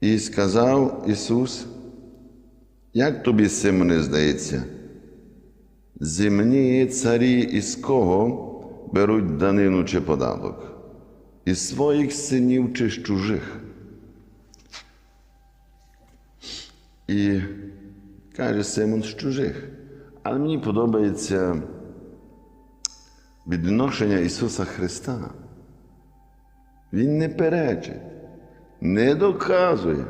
І сказав Ісус, як тобі, Симоне, здається, земні царі із кого беруть данину чи податок? Із своїх синів чи з чужих? І каже Симон з чужих. Але мені подобається відношення Ісуса Христа. Він не перечить, не доказує.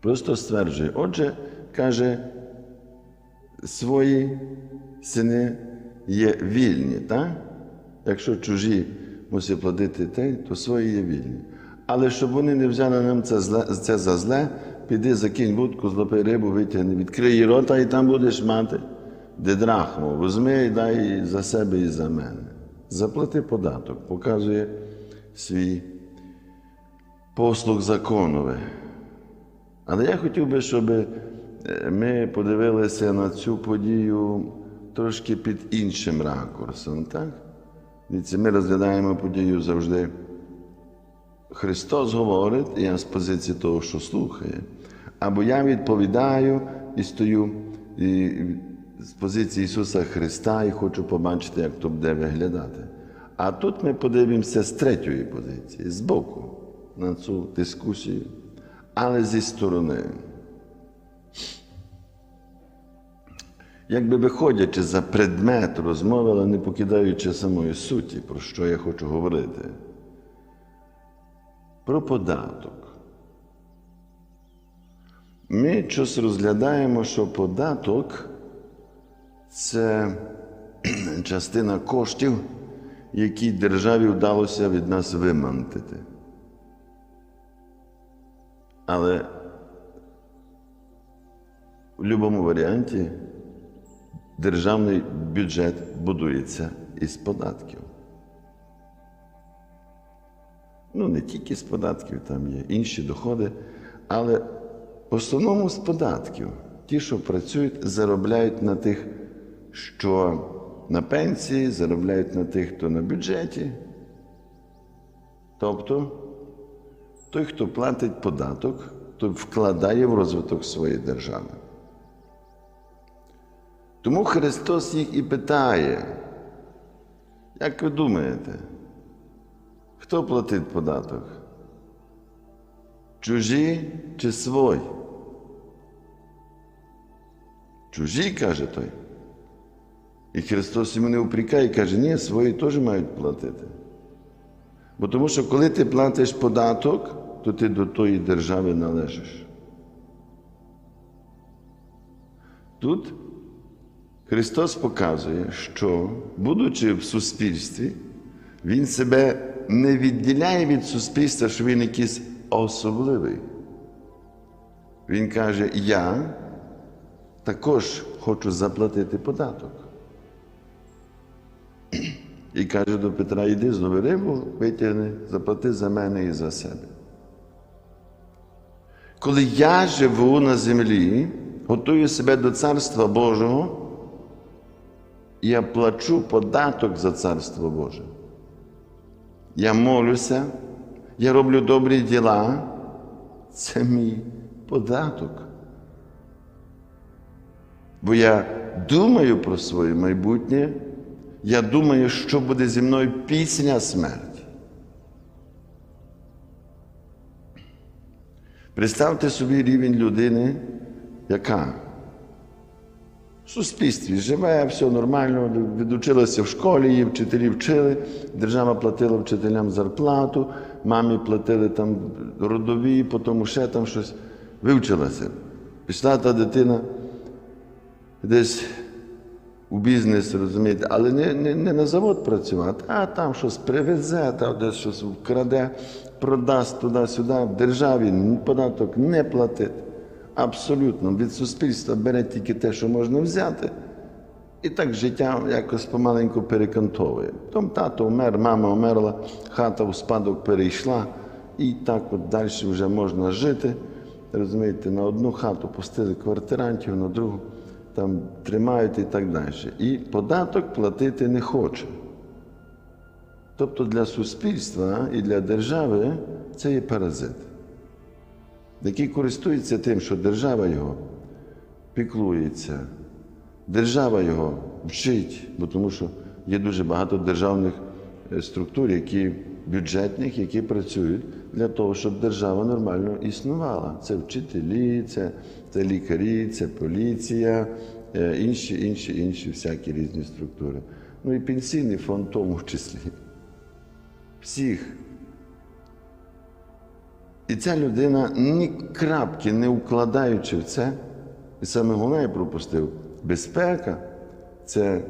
Просто стверджує. Отже, каже, свої сини є вільні, так? Якщо чужі мусять платити те, то свої є вільні. Але щоб вони не взяли нам це, зле, це за зле, піди закинь вудку, злопи рибу, витягни, відкрий рота, і там будеш мати дедрахму. Возьми і дай за себе і за мене. Заплати податок, показує свій послуг законовий. Але я хотів би, щоб е, ми подивилися на цю подію трошки під іншим ракурсом. так? Ми розглядаємо подію завжди. Христос говорить, і я з позиції того, що слухає. Або я відповідаю і стою і з позиції Ісуса Христа і хочу побачити, як то буде виглядати. А тут ми подивимося з третьої позиції, з боку, на цю дискусію, але зі сторони. Якби виходячи за предмет розмови, але не покидаючи самої суті, про що я хочу говорити. Про податок. Ми щось розглядаємо, що податок це частина коштів, які державі вдалося від нас вимантити. Але в будь-якому варіанті державний бюджет будується із податків. Ну, не тільки з податків, там є інші доходи, але в основному з податків. Ті, що працюють, заробляють на тих, що на пенсії, заробляють на тих, хто на бюджеті. Тобто той, хто платить податок, той вкладає в розвиток своєї держави. Тому Христос їх і питає, як ви думаєте, хто платить податок? Чужі чи свої? Чужі, каже той. І Христос йому не упрікає, каже, ні, свої теж мають платити. Бо тому що коли ти платиш податок, то ти до тої держави належиш. Тут Христос показує, що, будучи в суспільстві, Він себе не відділяє від суспільства, що він якийсь особливий. Він каже, я також хочу заплатити податок. І каже до Петра, йди злови рибу, витягни, заплати за мене і за себе. Коли я живу на землі, готую себе до Царства Божого, я плачу податок за Царство Боже. Я молюся, я роблю добрі діла. Це мій податок. Бо я думаю про своє майбутнє, я думаю, що буде зі мною після смерті. Представте собі рівень людини, яка в суспільстві живе, все нормально, відучилася в школі, її вчителі вчили, держава платила вчителям зарплату, мамі платили там родові, потім ще там щось. Вивчилася. Пішла та дитина десь у бізнес, розумієте, але не, не, не на завод працювати, а там щось привезе, там десь щось вкраде, продасть туди-сюди, в державі податок не платить. Абсолютно від суспільства бере тільки те, що можна взяти, і так життя якось помаленьку перекантовує. Там тато вмер, мама вмерла, хата в спадок перейшла, і так от далі вже можна жити. Розумієте, на одну хату пустили квартирантів, на другу там тримають і так далі. І податок платити не хоче. Тобто для суспільства і для держави це є паразит. який користується тим, що держава його піклується, держава його вчить, бо тому що є дуже багато державних е, структур, які бюджетних, які працюють для того, щоб держава нормально існувала. Це вчителі, це, це лікарі, це поліція, е, інші, інші, інші всякі різні структури. Ну і пенсійний фонд в тому числі. Всіх. І ця людина ні крапки не вкладаючи в це, і саме головне я пропустив, безпека це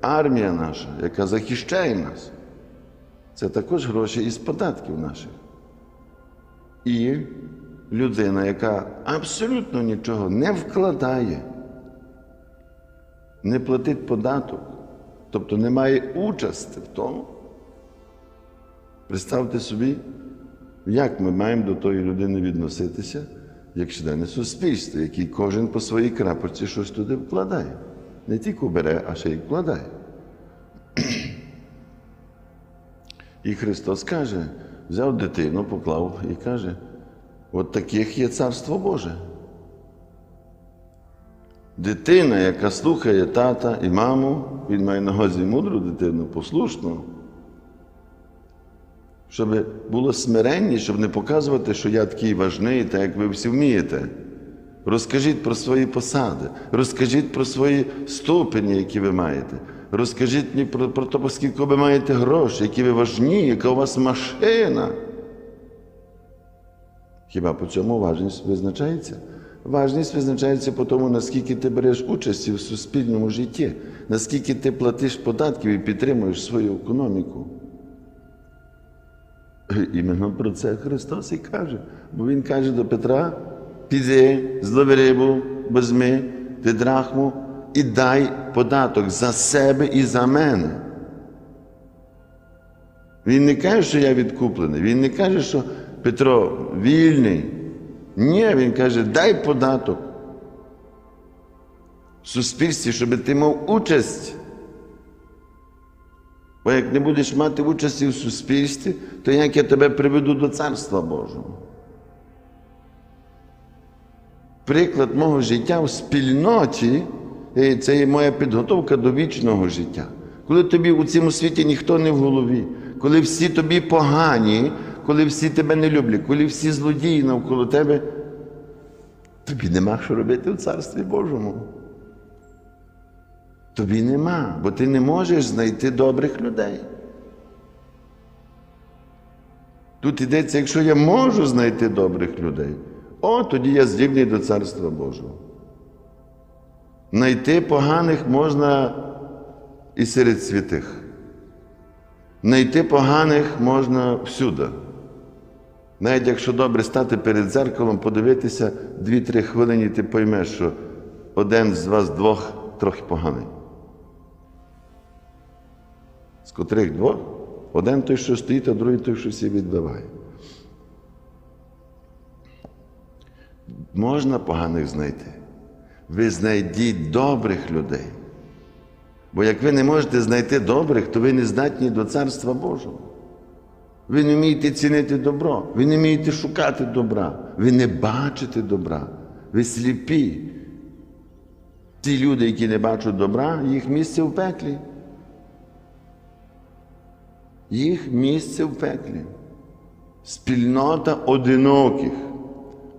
армія наша, яка захищає нас. Це також гроші із податків наших. І людина, яка абсолютно нічого не вкладає, не платить податок, тобто не має участі в тому. Представте собі, як ми маємо до тої людини відноситися, як члени суспільства, який кожен по своїй крапочці щось туди вкладає. Не тільки бере, а ще й вкладає. І Христос каже, взяв дитину, поклав і каже, от таких є Царство Боже. Дитина, яка слухає тата і маму, він має на увазі мудру дитину, послушну, щоб було смиренні, щоб не показувати, що я такий важний, так як ви всі вмієте. Розкажіть про свої посади, розкажіть про свої ступені, які ви маєте. Розкажіть мені про, про те, скільки ви маєте грошей, які ви важні, яка у вас машина. Хіба по цьому важність визначається? Важність визначається по тому, наскільки ти береш участь в суспільному житті, наскільки ти платиш податків і підтримуєш свою економіку. Іменно про це Христос і каже. Бо Він каже до Петра: піди, злови рибу, візьми ти драхму і дай податок за себе і за мене. Він не каже, що я відкуплений. Він не каже, що Петро вільний. Ні, він каже, дай податок в суспільстві, щоб ти мав участь. Бо як не будеш мати участі в суспільстві, то як я тебе приведу до Царства Божого? Приклад мого життя в спільноті це є моя підготовка до вічного життя. Коли тобі у цьому світі ніхто не в голові, коли всі тобі погані, коли всі тебе не люблять, коли всі злодії навколо тебе, тобі нема що робити в Царстві Божому. Тобі нема, бо ти не можеш знайти добрих людей. Тут йдеться, якщо я можу знайти добрих людей, о, тоді я здібний до Царства Божого. Найти поганих можна і серед святих. Найти поганих можна всюди. Навіть якщо добре стати перед дзеркалом, подивитися 2-3 хвилини, ти поймеш, що один з вас двох трохи поганий. З котрих двох? Один той, що стоїть, а другий той, що всі відбиває. Можна поганих знайти. Ви знайдіть добрих людей. Бо як ви не можете знайти добрих, то ви не здатні до Царства Божого. Ви не вмієте цінити добро, ви не вмієте шукати добра, ви не бачите добра, ви сліпі. Ті люди, які не бачать добра, їх місце в пеклі. Їх місце в пеклі. Спільнота одиноких,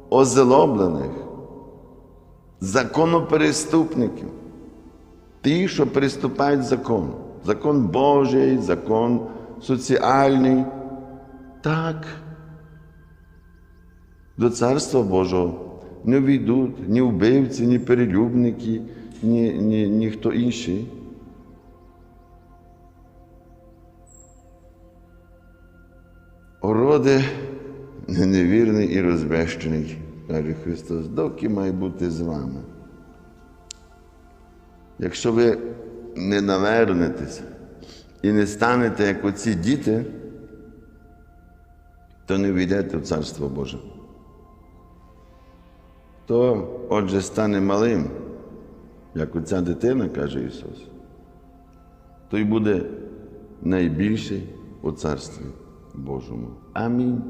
озлоблених, законопереступників. Ті, що переступають закон. Закон Божий, закон соціальний. Так. До Царства Божого не війдуть ні вбивці, ні перелюбники, ні, ні, ні хто інший. Ороде невірний і розбещений, каже Христос, доки має бути з вами. Якщо ви не навернетеся і не станете, як оці діти, то не війдете в Царство Боже. То, отже, стане малим, як оця дитина, каже Ісус, той буде найбільший у Царстві Божому. Амінь.